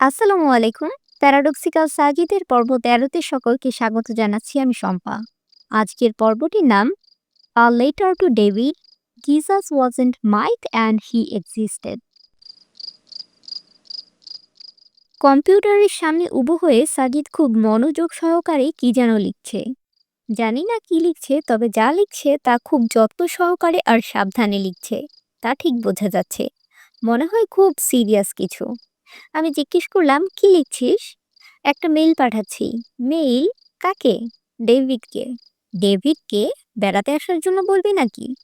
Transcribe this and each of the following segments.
আসসালামু আলাইকুম। প্যারাডক্সিক্যাল সাজিদের পর্ব তেরোতে সকলকে স্বাগত জানাচ্ছি আমি শম্পা। আজকের পর্বটির নাম a letter to David Jesus wasn't mike and he existed কম্পিউটারের সামনে উবু হয়ে সাজিদ খুব মনোযোগ সহকারে কি যেন লিখছে। জানি না কি লিখছে, তবে যা লিখছে তা খুব যত্ন সহকারে আর সাবধানে লিখছে, তা ঠিক বোঝা যাচ্ছে। মনে হয় খুব সিরিয়াস কিছু। আমি জিজ্ঞেস করলাম, কি লিখছিস? একটা মেইল পাঠাচ্ছি। মেইল? কাকে? ডেভিডকে। ডেভিডকে বেড়াতে আসার জন্য বলবি নাকি?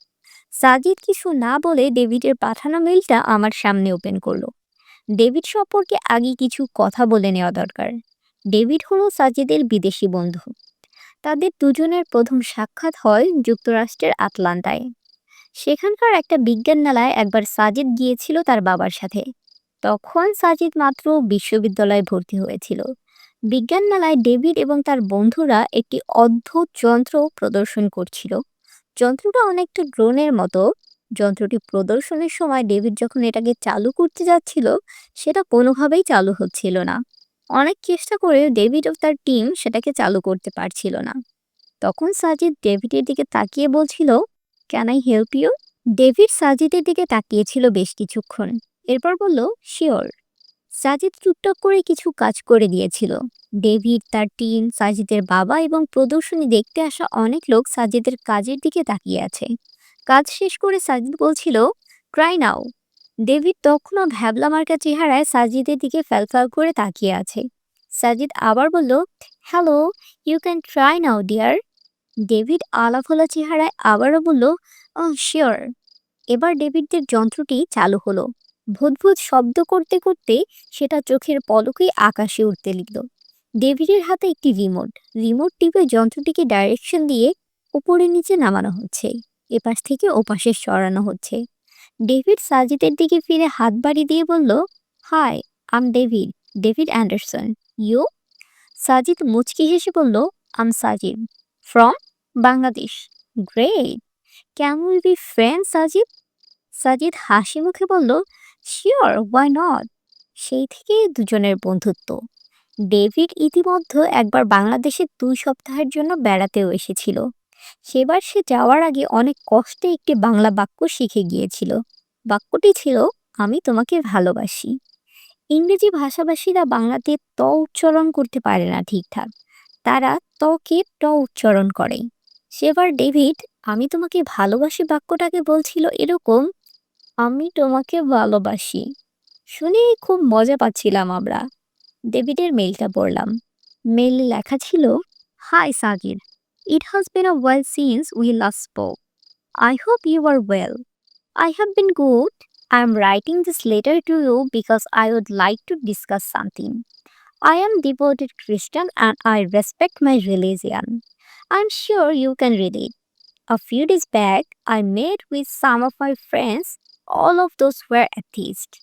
সাজিদ কিছু না বলে ডেভিডের পাঠানো মেইলটা আমার সামনে ওপেন করল। ডেভিড সম্পর্কে আগে কিছু কথা বলে নেওয়া দরকার। ডেভিড হলো সাজিদের বিদেশি বন্ধু। তাদের দুজনের প্রথম সাক্ষাৎ হয় যুক্তরাষ্ট্রের আটলান্টায়। সেখানকার একটা বিজ্ঞান মেলায় একবার সাজিদ গিয়েছিল তার বাবার সাথে। তখন সাজিদ মাত্র বিশ্ববিদ্যালয়ে ভর্তি হয়েছিল। বিজ্ঞান মেলায় ডেভিড এবং তার বন্ধুরা একটি অদ্ভুত যন্ত্র প্রদর্শন করছিল। যন্ত্রটা অনেকটা ড্রোনের মতো। যন্ত্রটি প্রদর্শনের সময় ডেভিড যখন এটাকে চালু করতে যাচ্ছিল, সেটা কোনোভাবেই চালু হচ্ছিল না। অনেক চেষ্টা করে ডেভিড ও তার টিম সেটাকে চালু করতে পারছিল না। তখন সাজিদ ডেভিডের দিকে তাকিয়ে বলছিল can I help you David সাজিদের দিকে তাকিয়েছিল বেশ কিছুক্ষণ। এরপর বলল, শিওর। সাজিদ টুকটাক করে কিছু কাজ করে দিয়েছিল। ডেভিড, তার টিম, সাজিদের বাবা এবং প্রদর্শনী দেখতে আসা অনেক লোক সাজিদের কাজের দিকে তাকিয়ে আছে। কাজ শেষ করে সাজিদ বলছিল ট্রাই নাও। ডেভিড তখনও ভ্যাবলা মার্কা চেহারায় সাজিদের দিকে ফ্যালফ্যাল করে তাকিয়ে আছে। সাজিদ আবার বলল, hello, you can try now, dear. David আলাফোলা চেহারায় আবারও বলল ও শিওর। এবার ডেভিডদের যন্ত্রটি চালু হলো। ভূতভূত শব্দ করতে করতে সেটা চোখের পলকেই আকাশে উঠতে লিখল। ডেভিডের হাতে একটি রিমোট। রিমোট টিপে যন্ত্রটিকে ডাইরেকশন দিয়ে উপরে নিচে নামানো হচ্ছে। এপাশ থেকে ওপাশে সরানো হচ্ছে। ডেভিড সাজিদের দিকে ফিরে হাত বাড়ি দিয়ে বলল hi I'm David David Anderson you Sajid মুচকি হেসে বলল I'm Sajid from Bangladesh great can we be friend Sajid Sajid হাসি মুখে বলল শিওর ওয়াই নট সেই থেকে দুজনের বন্ধুত্ব। ডেভিড ইতিমধ্যে একবার বাংলাদেশে দুই সপ্তাহের জন্য বেড়াতেও এসেছিল। সেবার সে যাওয়ার আগে অনেক কষ্টে একটি বাংলা বাক্য শিখে গিয়েছিল। বাক্যটি ছিল, আমি তোমাকে ভালোবাসি। ইংরেজি ভাষাভাষীরা বাংলাতে ত উচ্চারণ করতে পারে না ঠিকঠাক। তারা তকে ট উচ্চারণ করে। সেবার ডেভিড, আমি তোমাকে ভালোবাসি বাক্যটাকে বলছিল এরকম আমি তোমাকে ভালোবাসি। শুনেই খুব মজা পাচ্ছিলাম আমরা। ডেভিডের মেইলটা পড়লাম। মেইলে লেখা ছিল, hi Sajid it has been a while since we last spoke I hope you are well I have been good I am writing this letter to you because I would like to discuss something I am devoted Christian and I respect my religion I am sure you can read it a few days back I made with some of my friends all of those were atheists.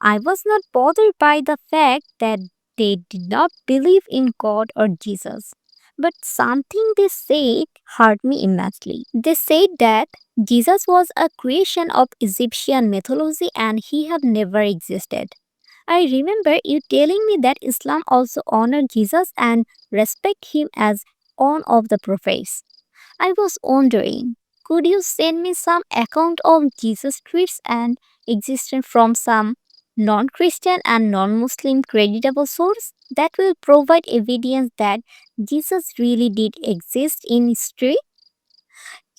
I was not bothered by the fact that they did not believe in God or Jesus. But something they said hurt me immensely. They said that Jesus was a creation of Egyptian mythology and he had never existed. I remember you telling me that Islam also honored Jesus and respect him as one of the prophets. I was wondering, could you send me some account of Jesus Christ and existence from some non-Christian and non-Muslim creditable source that will provide evidence that Jesus really did exist in history?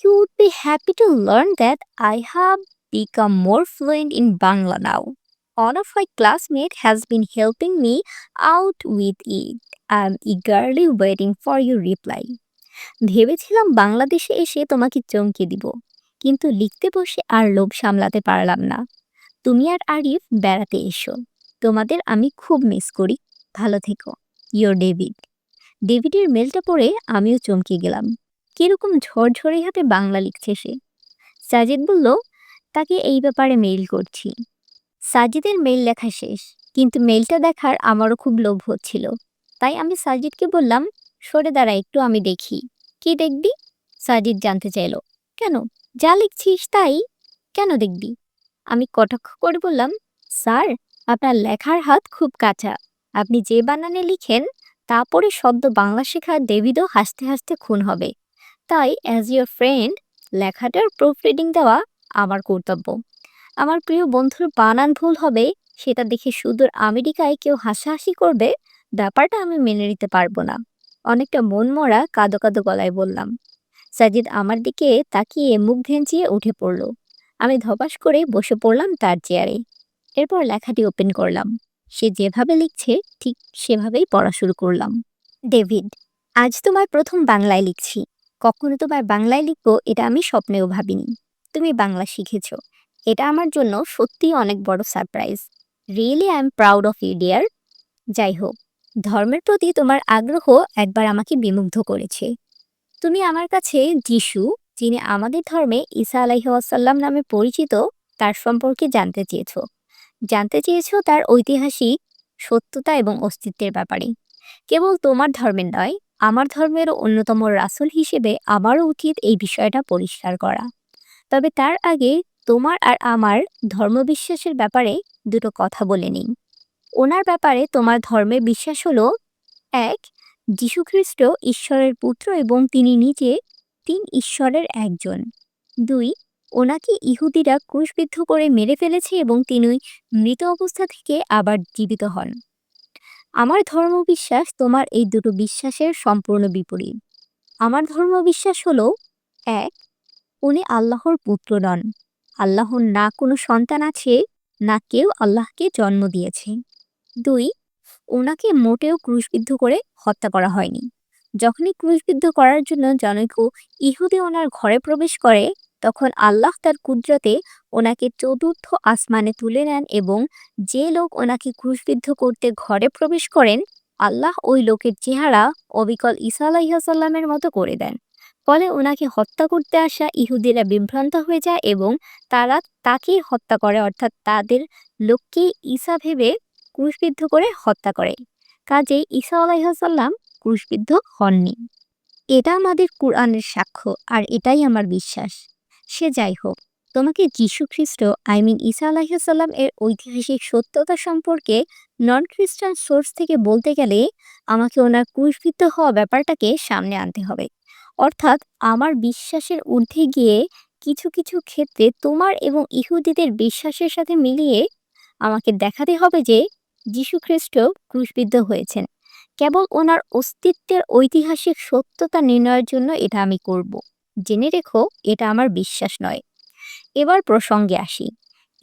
You would be happy to learn that I have become more fluent in Bangla now. One of my classmates has been helping me out with it. I'm eagerly waiting for your reply. ভেবেছিলাম বাংলাদেশে এসে তোমাকে চমকে দিব। কিন্তু লিখতে বসে আর লোভ সামলাতে পারলাম না। তুমি আর আরিফ বেড়াতে এসো। তোমাদের আমি খুব মিস করি। ভালো থেকো। ইয়োর ডেভিড ডেভিডের মেলটা পড়ে আমিও চমকে গেলাম। কীরকম ঝরঝরে হাতে বাংলা লিখছে সে। সাজিদ বলল, তাকে এই ব্যাপারে মেইল করছি। সাজিদের মেইল লেখা শেষ। কিন্তু মেইলটা দেখার আমারও খুব লোভ হচ্ছিল। তাই আমি সাজিদকে বললাম সরে দাঁড়া, একটু আমি দেখি। কি দেখবি? সাজিদ জানতে চাইল। কেন? যা লিখছিস তাই কেন দেখবি? আমি কটাক্ষ করে বললাম, স্যার, আপনার লেখার হাত খুব কাঁচা। আপনি যে বানানে লিখেন, তা পড়ে সদ্য বাংলা শেখা ডেভিডও হাসতে হাসতে খুন হবে। তাই অ্যাজ ইউর ফ্রেন্ড লেখাটার প্রুফ রিডিং দেওয়া আমার কর্তব্য। আমার প্রিয় বন্ধুর বানান ভুল হবে, সেটা দেখে সুদূর আমেরিকায় কেউ হাসাহাসি করবে, ব্যাপারটা আমি মেনে নিতে পারব না। অনেকটা মন মরা কাঁদো কাদো গলায় বললাম, সাজিদ আমার দিকে তাকিয়ে মুখ ভেঞ্চিয়ে উঠে পড়ল। আমি ধপাস করে বসে পড়লাম তার চেয়ারে। এরপর লেখাটি ওপেন করলাম। সে যেভাবে লিখছে, ঠিক সেভাবেই পড়া শুরু করলাম। ডেভিড, আজ তোমার প্রথম বাংলায় লিখছি। কখনো তোমার বাংলায় লিখব এটা আমি স্বপ্নেও ভাবিনি। তুমি বাংলা শিখেছ। এটা আমার জন্য সত্যিই অনেক বড় surprise. Really I am proud of you, dear. যাই হোক ধর্মের প্রতি তোমার আগ্রহ একবার আমাকে বিমুগ্ধ করেছে। তুমি আমার কাছে যিশু, যিনি আমাদের ধর্মে ঈসা আলাইহাসাল্লাম নামে পরিচিত, তার সম্পর্কে জানতে চেয়েছ। জানতে চেয়েছ তার ঐতিহাসিক সত্যতা এবং অস্তিত্বের ব্যাপারে। কেবল তোমার ধর্মের নয়, আমার ধর্মেরও অন্যতম রাসুল হিসেবে আমারও উচিত এই বিষয়টা পরিষ্কার করা। তবে তার আগে তোমার আর আমার ধর্মবিশ্বাসের ব্যাপারে দুটো কথা বলে নিই। ওনার ব্যাপারে তোমার ধর্মে বিশ্বাস হলো, এক যীশুখ্রিস্ট ঈশ্বরের পুত্র এবং তিনি নিজে তিন ঈশ্বরের একজন। দুই, ওনাকে ইহুদিরা ক্রুশবিদ্ধ করে মেরে ফেলেছে এবং তিনি মৃত অবস্থা থেকে আবার জীবিত হন। আমার ধর্মবিশ্বাস তোমার এই দুটো বিশ্বাসের সম্পূর্ণ বিপরীত। আমার ধর্মবিশ্বাস হলো, এক, উনি আল্লাহর পুত্র নন। আল্লাহর না কোনো সন্তান আছে, না কেউ আল্লাহকে জন্ম দিয়েছে। দুই, ওনাকে মোটেও ক্রুশবিদ্ধ করে হত্যা করা হয়নি। যখনই ক্রুশবিদ্ধ করার জন্য জনৈক ইহুদি ওনার ঘরে প্রবেশ করে, তখন আল্লাহ তার কুদরতে ওনাকে চতুর্থ আসমানে তুলে নেন এবং যে লোক ওনাকে ক্রুশবিদ্ধ করতে ঘরে প্রবেশ করেন, আল্লাহ ওই লোকের চেহারা অবিকল ঈসা আলাইহাসাল্লামের মতো করে দেন। ফলে ওনাকে হত্যা করতে আসা ইহুদিরা বিভ্রান্ত হয়ে যায় এবং তারা তাকেই হত্যা করে, অর্থাৎ তাদের লোককে ঈসা ভেবে ক্রুশবিদ্ধ করে হত্যা করে। কাজেই ঈসা আলাইহাসাল্লাম ক্রুশবিদ্ধ হননি। এটা আমাদের কোরআনের সাক্ষ্য, আর এটাই আমার বিশ্বাস। সে যাই হোক, তোমাকে যীশু খ্রিস্ট আই মিন ঈসা আলাহিসাল্লাম এর ঐতিহাসিক সত্যতা সম্পর্কে নন খ্রিস্টান সোর্স থেকে বলতে গেলে আমাকে ওনার ক্রুশবিদ্ধ হওয়া ব্যাপারটাকে সামনে আনতে হবে। অর্থাৎ আমার বিশ্বাসের ঊর্ধ্বে গিয়ে কিছু কিছু ক্ষেত্রে তোমার এবং ইহুদিদের বিশ্বাসের সাথে মিলিয়ে আমাকে দেখাতে হবে যে যীশু খ্রিস্ট ক্রুশবিদ্ধ হয়েছেন। কেবল ওনার অস্তিত্বের ঐতিহাসিক সত্যতা নির্ণয়ের জন্য এটা আমি করব। জেনে রেখো, এটা আমার বিশ্বাস নয়। এবার প্রসঙ্গে আসি।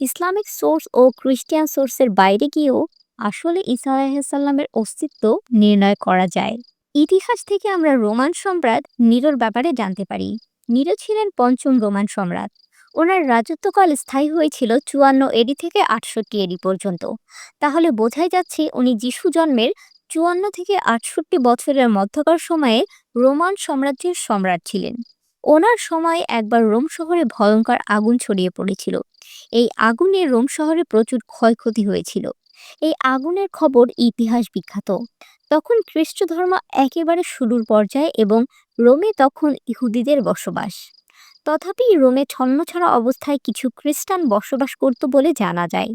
ইসলামিক সোর্স ও খ্রিস্টিয়ান সোর্সের বাইরে গিয়েও আসলে ইসা আলাহিসাল্লামের অস্তিত্ব নির্ণয় করা যায়। ইতিহাস থেকে আমরা রোমান সম্রাট নিরোর ব্যাপারে জানতে পারি। নিরো ছিলেন পঞ্চম রোমান সম্রাট। ওনার রাজত্বকাল স্থায়ী হয়েছিল চুয়ান্ন এডি থেকে আটষট্টি এডি পর্যন্ত। তাহলে বোঝাই যাচ্ছে উনি যিশু জন্মের চুয়ান্ন থেকে আটষট্টি বছরের মধ্যকার সময়ে রোমান সাম্রাজ্যের সম্রাট ছিলেন। ওনার সময় একবার রোম শহরে ভয়ঙ্কর আগুন ছড়িয়ে পড়েছিল। এই আগুনে রোম শহরে প্রচুর ক্ষয়ক্ষতি হয়েছিল। এই আগুনের খবর ইতিহাস বিখ্যাত। তখন খ্রিস্ট ধর্ম একেবারে শুরুর পর্যায়ে এবং রোমে তখন ইহুদিদের বসবাস। তথাপি রোমে ছন্নছাড়া অবস্থায় কিছু খ্রিস্টান বসবাস করত বলে জানা যায়।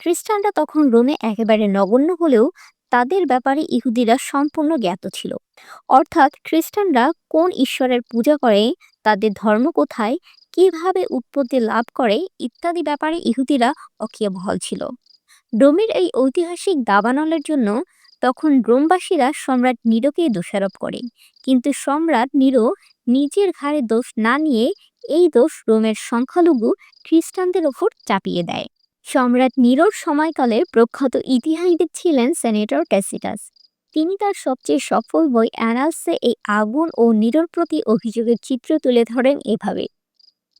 খ্রিস্টানরা তখন রোমে একেবারে নগণ্য হলেও তাদের ব্যাপারে ইহুদিরা সম্পূর্ণ জ্ঞাত ছিল। অর্থাৎ খ্রিস্টানরা কোন ঈশ্বরের পূজা করে, তাদের ধর্ম কোথায়, কীভাবে উৎপত্তি লাভ করে ইত্যাদি ব্যাপারে ইহুদিরা অকিয়াবহল ছিল। রোমের এই ঐতিহাসিক দাবানলের জন্য তখন রোমবাসীরা সম্রাট নিরোকে দোষারোপ করে। কিন্তু সম্রাট নিরো নিজের ঘাড়ে দোষ না নিয়ে এই দোষ রোমের সংখ্যালঘু খ্রিস্টানদের ওপর চাপিয়ে দেয়। সম্রাট নিরোর সময়কালে প্রখ্যাত ইতিহাসবিদ ছিলেন সেনেটর ট্যাসিটাস তিনি তার সবচেয়ে সফল বই অ্যানালসে এই আগুন ও নিরোর প্রতি অভিযোগের চিত্র তুলে ধরেন এভাবে।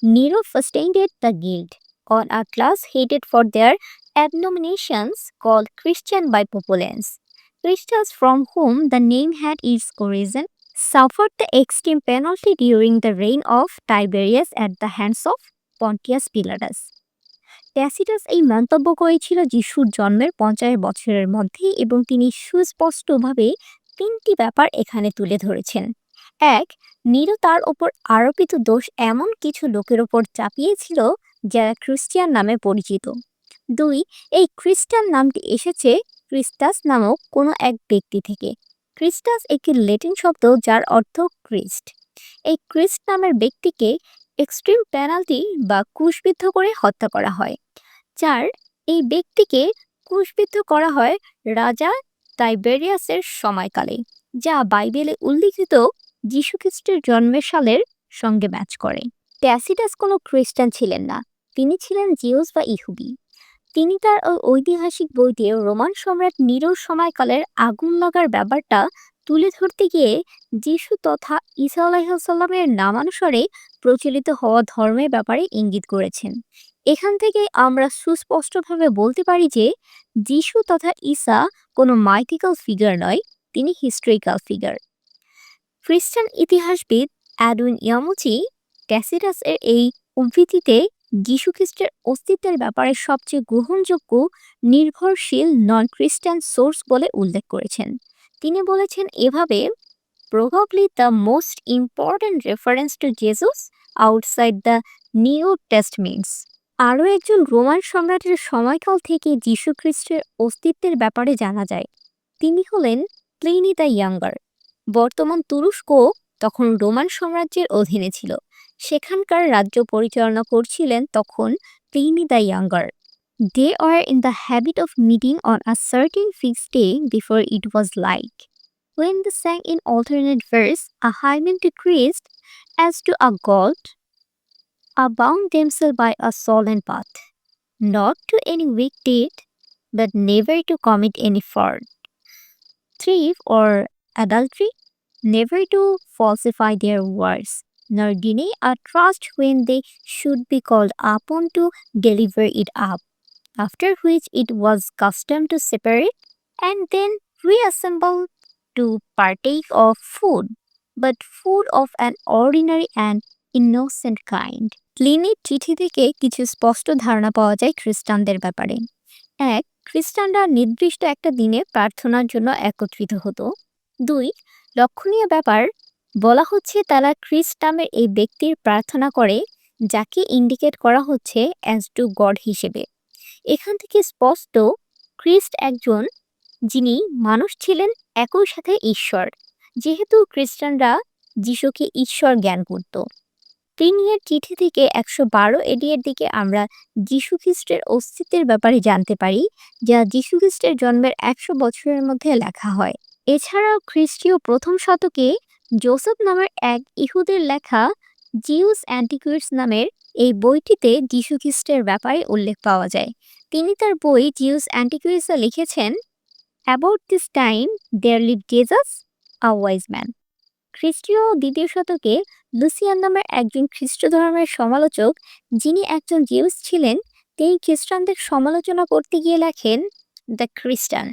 Nero fastened the guilt on a class hated for their abominations called Christian by populace. Christians from whom the name had its origin suffered the extreme penalty during the reign of Tiberius at the hands of Pontius Pilatus. Tacitus এই মন্তব্য করেছিল যিশুর জন্মের পঞ্চাশ বছরের মধ্যে এবং তিনি সুস্পষ্টভাবে তিনটি ব্যাপার এখানে তুলে ধরেছেন এক, নিরু তার ওপর আরোপিত দোষ এমন কিছু লোকের ওপর চাপিয়েছিল যারা খ্রিস্টিয়ান নামে পরিচিত দুই, এই খ্রিস্টান নামটি এসেছে ক্রিস্টাস নামক কোনো এক ব্যক্তি থেকে। ক্রিস্টাস একটি লেটিন শব্দ যার অর্থ ক্রিস্ট। এই ক্রিস্ট নামের ব্যক্তিকে এক্সট্রিম পেনাল্টি বা ক্রুশবিদ্ধ করে হত্যা করা হয়, যার এই ব্যক্তিকে ক্রুশবিদ্ধ করা হয় রাজা টাইবেরিয়াসের সময়কালে, যা বাইবেলে উল্লিখিত যীশুখ্রিস্টের জন্মের সালের সঙ্গে ম্যাচ করে। ট্যাসিটাস কোনো খ্রিস্টান ছিলেন না, তিনি ছিলেন জিউস বা ইহুদি তিনি তার ওই ঐতিহাসিক বইতে রোমান সম্রাট নিরোর সময়কালের আগুন লাগার ব্যাপারটা তুলে ধরতে গিয়ে যিশু তথা ঈসা আলাইসাল্লামের নামানুসারে প্রচলিত হওয়া ধর্মের ব্যাপারে ইঙ্গিত করেছেন। এখান থেকে আমরা সুস্পষ্টভাবে বলতে পারি যে যিশু তথা ঈসা কোনো মাইথিক্যাল ফিগার নয়, তিনি হিস্ট্রিক্যাল ফিগার। খ্রিস্টান ইতিহাসবিদ অ্যাডুইন ইয়ামুচি ট্যাসিটাসের এই উদ্ধৃতিতে যীশুখ্রিস্টের অস্তিত্বের ব্যাপারে সবচেয়ে গ্রহণযোগ্য, নির্ভরশীল নন খ্রিস্টান সোর্স বলে উল্লেখ করেছেন। তিনি বলেছেন, এভাবে probably the most important reference to Jesus outside the New Testaments আরও একজন রোমান সম্রাটের সময়কাল থেকে যীশুখ্রিস্টের অস্তিত্বের ব্যাপারে জানা যায়। তিনি হলেন প্লিনি দ্য ইয়াঙ্গার। বর্তমান তুরস্ক তখন রোমান সাম্রাজ্যের অধীনে ছিল। সেখানকার রাজ্য পরিচালনা করছিলেন তখন Pliny the younger they are in the habit of meeting on a certain fixed day before it was like when they sang in alternate verse a hymn to Christ as to a God, are bound themselves by a solemn path, not to any weak deed, but never to commit any fraud, thrift or adultery, never to falsify their words, nor deny a trust when they should be called upon to deliver it up. After which it was custom to separate and then reassemble to partake of food, but food of an ordinary and innocent kind. প্লিনির চিঠি থেকে কিছু স্পষ্ট ধারণা পাওয়া যায় খ্রিস্টানদের ব্যাপারে এক খ্রিস্টানরা নির্দিষ্ট একটা দিনে প্রার্থনার জন্য একত্রিত হতো দুই লক্ষণীয় ব্যাপার বলা হচ্ছে তারা খ্রিস্ট নামের এই ব্যক্তির প্রার্থনা করে, যাকে ইন্ডিকেট করা হচ্ছে অ্যাজ টু গড হিসেবে। এখান থেকে স্পষ্ট খ্রিস্ট একজন, যিনি মানুষ ছিলেন একই সাথে ঈশ্বর। যেহেতু খ্রিস্টানরা যিশুকে ঈশ্বর জ্ঞান করত। প্রিনিয়ের চিঠি থেকে একশো বারো এডিয়ের দিকে আমরা যীশু খ্রিস্টের অস্তিত্বের ব্যাপারে জানতে পারি, যা যীশু খ্রিস্টের জন্মের একশো বছরের মধ্যে লেখা হয়। এছাড়াও খ্রিস্টীয় প্রথম শতকে জোসেফ নামের এক ইহুদের লেখা জিউস অ্যান্টিকুইটস নামের এই বইটিতে যীশু খ্রিস্টের ব্যাপারে উল্লেখ পাওয়া যায়। তিনি তার বই জিউস অ্যান্টিকুইটসে লিখেছেন, about this time there live Jesus a wise man. খ্রিস্টীয় দ্বিতীয় শতকে লুসিয়ান নামের একজন খ্রিস্ট ধর্মের সমালোচক, যিনি একজন জিউস ছিলেন, তিনি খ্রিস্টানদের সমালোচনা করতে গিয়ে লেখেন, the Christian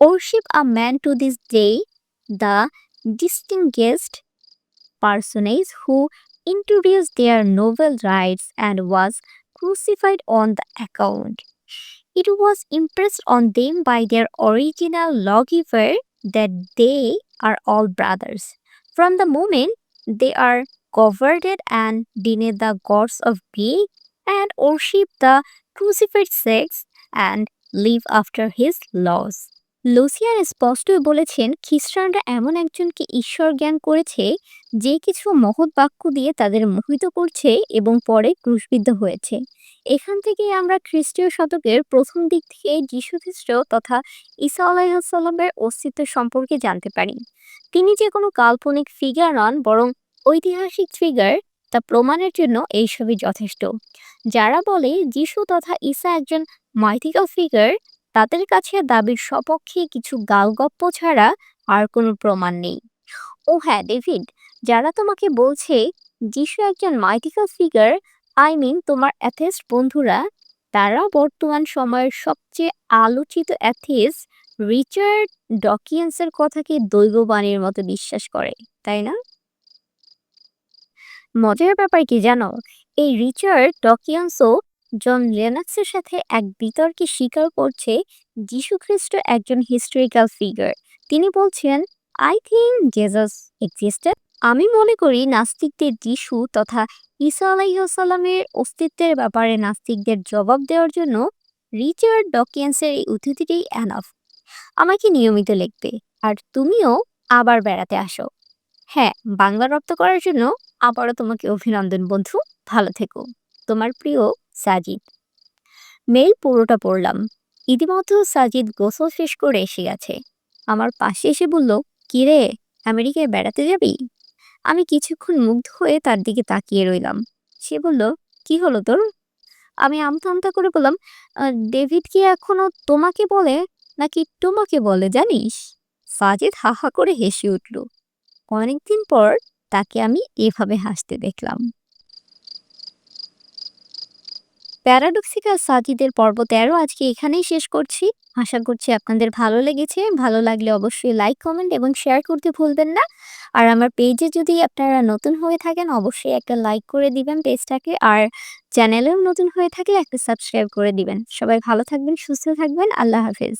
worship a man to this day the distinguished personage who introduced their novel rights and was crucified on the account. It was impressed on them by their original lawgiver that they are all brothers. From the moment they are converted and deny the gods of being and worship the crucified sex and live after his laws. Lucian স্পষ্টই বলেছেন, খ্রিস্টানরা এমন একজনকে ঈশ্বর জ্ঞান করেছে যে কিছু মহৎ বাক্য দিয়ে তাদের মোহিত করছে এবং পরে ক্রুশবিদ্ধ হয়েছে। এখান থেকেই আমরা খ্রিস্টীয় শতকের প্রথম দিক থেকে যীশু খ্রিস্ট তথা ঈসা আলাইসাল্লামের অস্তিত্ব সম্পর্কে জানতে পারি। তিনি যে কোনো কাল্পনিক ফিগার নন, বরং ঐতিহাসিক ফিগার তা প্রমাণের জন্য এইসবই যথেষ্ট। যারা বলে, যিশু তথা ঈসা একজন মাইথিক্যাল ফিগার তাদের কাছে দাবির সপক্ষে কিছু গালগপ্প ছাড়া আর কোনো প্রমাণ নেই। ও হ্যাঁ ডেভিড, যারা তোমাকে বলছে যিশু একজন মাইথিক্যাল ফিগার, আই মিন তোমার অ্যাথেস্ট বন্ধুরা, তারা বর্তমান সময়ের সবচেয়ে আলোচিত অ্যাথিস রিচার্ড ডকিয়েন্সের কথাকে দৈববাণীর মতো বিশ্বাস করে, তাই না? মজার ব্যাপার কি জানো? এই রিচার্ড ডকিয়ান্সও জন লেনাক্সের সাথে এক বিতর্কে স্বীকার করছে যীশু খ্রিস্ট একজন হিস্টোরিক্যাল ফিগার। তিনি বলছেন, আই থিঙ্ক জেজাস এক্সিস্টেড। আমি মনে করি নাস্তিকদের যিশু তথা ঈসা আলাইসাল্লামের অস্তিত্বের ব্যাপারে নাস্তিকদের জবাব দেওয়ার জন্য রিচার্ড ডকিয়েন্সের এই উদ্ধৃতিটি অ্যানাফ আমাকে নিয়মিত লিখবে, আর তুমিও আবার বেড়াতে আসো। হ্যাঁ বাংলা রপ্ত করার জন্য আবারও তোমাকে অভিনন্দন বন্ধু। ভালো থেকো। তোমার প্রিয় সাজিদ। মেল পুরোটা পড়লাম। ইতিমধ্যে সাজিদ গোসল শেষ করে এসে গেছে। আমার পাশে এসে বলল কিরে আমেরিকায় বেড়াতে যাবি? আমি কিছুক্ষণ মুগ্ধ হয়ে তার দিকে তাকিয়ে রইলাম। সে বলল, কি হলো তোর? আমি আমতা আমতা করে বললাম ডেভিড কি এখনও তোমাকে বলে, নাকি তোমাকে বলে, জানিস? সাজিদ হা হা করে হেসে উঠল। অনেকদিন পর তাকে আমি এভাবে হাসতে দেখলাম। প্যারাডক্সিক্যাল সাজিদের পর্ব তেরো আজকে এখানেই শেষ করছি। আশা করছি আপনাদের ভালো লেগেছে। ভালো লাগলে অবশ্যই লাইক কমেন্ট এবং শেয়ার করতে ভুলবেন না। আর আমার পেজে যদি আপনারা নতুন হয়ে থাকেন, অবশ্যই একটা লাইক করে দিবেন পেজটাকে আর চ্যানেলেও নতুন হয়ে থাকলে একটা সাবস্ক্রাইব করে দিবেন। সবাই ভালো থাকবেন, সুস্থ থাকবেন। আল্লাহ হাফেজ।